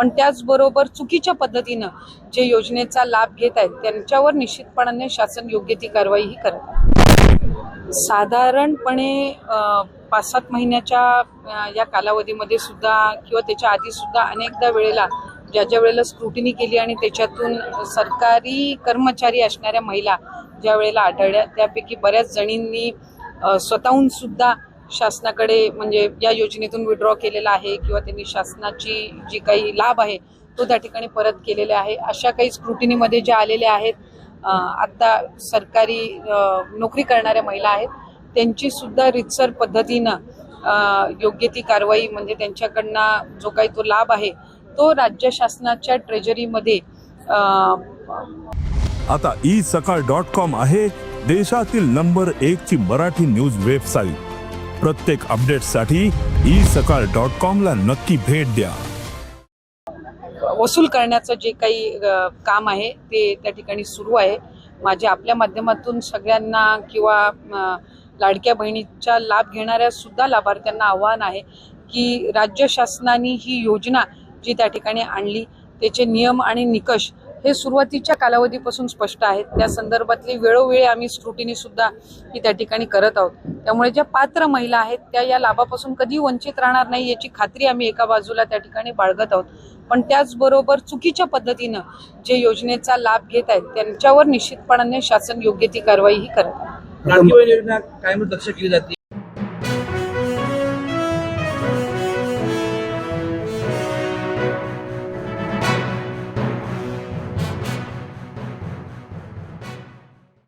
पण त्याचबरोबर चुकीच्या पद्धतीनं जे योजनेचा लाभ घेत आहेत त्यांच्यावर निश्चितपणाने शासन योग्य ती कारवाईही करत आहे. साधारणपणे पाच सात महिन्याच्या या कालावधीमध्ये सुद्धा किंवा त्याच्या आधी सुद्धा अनेकदा वेळेला ज्या ज्या वेळेला स्क्रुटिनी केली आणि त्याच्यातून सरकारी कर्मचारी असणाऱ्या महिला ज्या वेळेला आढळल्या त्यापैकी बऱ्याच जणींनी स्वतःहून सुद्धा शासनाकडे म्हणजे या योजनेतून विड्रॉ केलेला आहे किंवा त्यांनी शासनाची जी काही लाभ आहे तो त्या ठिकाणी परत केलेला आहे. अशा काही स्क्रुटिनीमध्ये ज्या आलेल्या आहेत आत्ता आता सरकारी नोकरी करणाऱ्या महिला आहेत त्यांची सुद्धा रितसर पद्धतीनं योग्य ती कारवाई म्हणजे त्यांच्याकडनं जो काही तो लाभ आहे तो राज्य शासनाच्या ट्रेजरीमध्ये आता ई सकाळ डॉट कॉम आहे देशातील नंबर एक ची मराठी न्यूज वेबसाईट प्रत्येक अपडेटसाठी ई सकाळ डॉट कॉमला नक्की भेट द्या. वसूल करण्याचं जे काही काम आहे ते त्या ठिकाणी सुरू आहे. माझे आपल्या माध्यमातून सगळ्यांना किंवा लाडक्या बहिणीचा लाभ घेणाऱ्या सुद्धा लाभार्थ्यांना आव्हान आहे की राज्य शासनाने ही योजना जी त्या ठिकाणी आणली त्याचे नियम आणि निकष हे सुरुवातीच्या कालावधीपासून स्पष्ट आहेत. त्या संदर्भातली वेळोवेळी आम्ही स्क्रुटिनी सुद्धा ही त्या ठिकाणी करत आहोत. त्यामुळे ज्या पात्र महिला आहेत त्या या लाभापासून कधी वंचित राहणार नाही याची खात्री आम्ही एका बाजूला त्या ठिकाणी बाळगत आहोत. पण त्याचबरोबर चुकीच्या पद्धतीनं जे योजनेचा लाभ घेत आहेत त्यांच्यावर निश्चितपणाने शासन योग्य ती कारवाईही करत आहे. योजना लक्ष केली जाते.